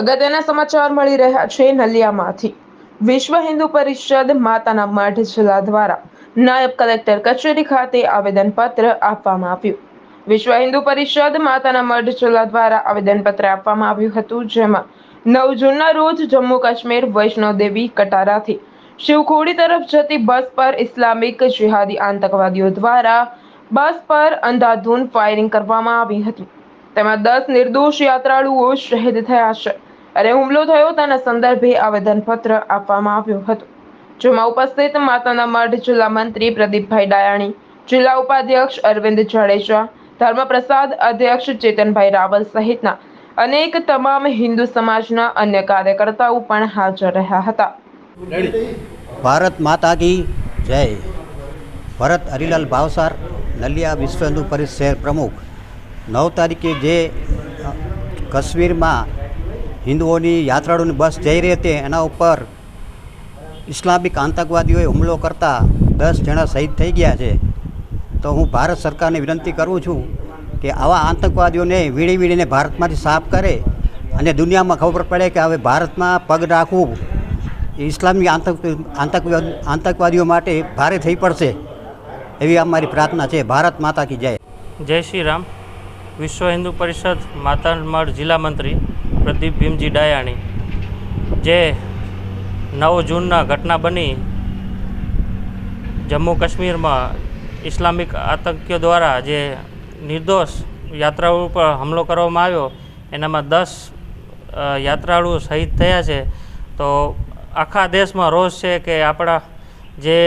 અગત્યના સમાચાર મળી રહ્યા છે નલિયામાંથી, વિશ્વ હિન્દુ પરિષદ માતાના મઠ જિલ્લા દ્વારા નાયબ કલેક્ટર કચેરી ખાતે આવેદનપત્ર આપવામાં આવ્યું. વિશ્વ હિન્દુ પરિષદ માતાના મઢ જિલ્લા દ્વારા આવેદનપત્ર આપવામાં આવ્યું હતું, જેમાં નવ જૂનના રોજ જમ્મુ કાશ્મીર વૈષ્ણોદેવી કટારાથી શિવખોડી તરફ જતી બસ પર ઇસ્લામિક જિહાદી આતંકવાદીઓ દ્વારા બસ પર અંધાધૂન ફાયરિંગ કરવામાં આવી હતી. તેમાં દસ નિર્દોષ યાત્રાળુઓ શહીદ થયા છે. અને હુમલો થયો તેના સંદર્ભે આવેદનપત્ર આપવામાં આવ્યું હતું. જેમાં ઉપસ્થિત માતાના મઢ જિલ્લા મંત્રી પ્રદીપભાઈ ડાયાણી જિલ્લા ઉપાધ્યક્ષ અરવિંદ જાડેજા ધર્મપ્રસાદ અધ્યક્ષ ચેતનભાઈ રાવલ સહિતના અનેક તમામ હિન્દુ સમાજના અન્ય કાર્યકર્તાઓ પણ હાજર રહ્યા હતા. ભારત માતા કી જય. ભરત હરિલાલ ભાવસાર નલિયા વિશ્વ હિન્દુ પરિષદ શહેર પ્રમુખ. નવ તારીખે જે કાશ્મીરમાં હિન્દુઓની યાત્રાળુની બસ જઈ રહી હતી. એના ઉપર ઇસ્લામિક આતંકવાદીઓએ હુમલો કરતા દસ જણા શહીદ થઈ ગયા છે. તો હું ભારત સરકારને વિનંતી કરું છું કે આવા આતંકવાદીઓને વીણી વીણીને ભારતમાંથી સાફ કરે અને દુનિયામાં ખબર પડે કે હવે ભારતમાં પગ રાખવું એ ઇસ્લામી આતંક આતંકવાદ આતંકવાદીઓ માટે ભારે થઈ પડશે. એવી અમારી પ્રાર્થના છે. ભારત માતા કી જય. જય શ્રી રામ. વિશ્વ હિન્દુ પરિષદ માતામઢ જિલ્લા મંત્રી પ્રદીપ ભીમજી ડાયાણી જે નવ જૂનના ઘટના બની જમ્મુ કાશ્મીરમાં ઇસ્લામિક આતંકીઓ દ્વારા જે નિર્દોષ યાત્રાળુ પર હુમલો કરવામાં આવ્યો, એનામાં દસ યાત્રાળુ શહીદ થયા છે. તો આખા દેશમાં રોષ છે કે આપણા જે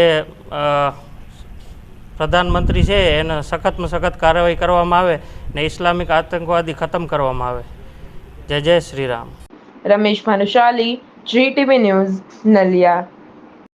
પ્રધાનમંત્રી છે એને સખતમાં સખત કાર્યવાહી કરવામાં આવે ને ઇસ્લામિક આતંકવાદી ખતમ કરવામાં આવે. Jay Jay Shri Ram Ramesh Bhanushali GTV news Naliya.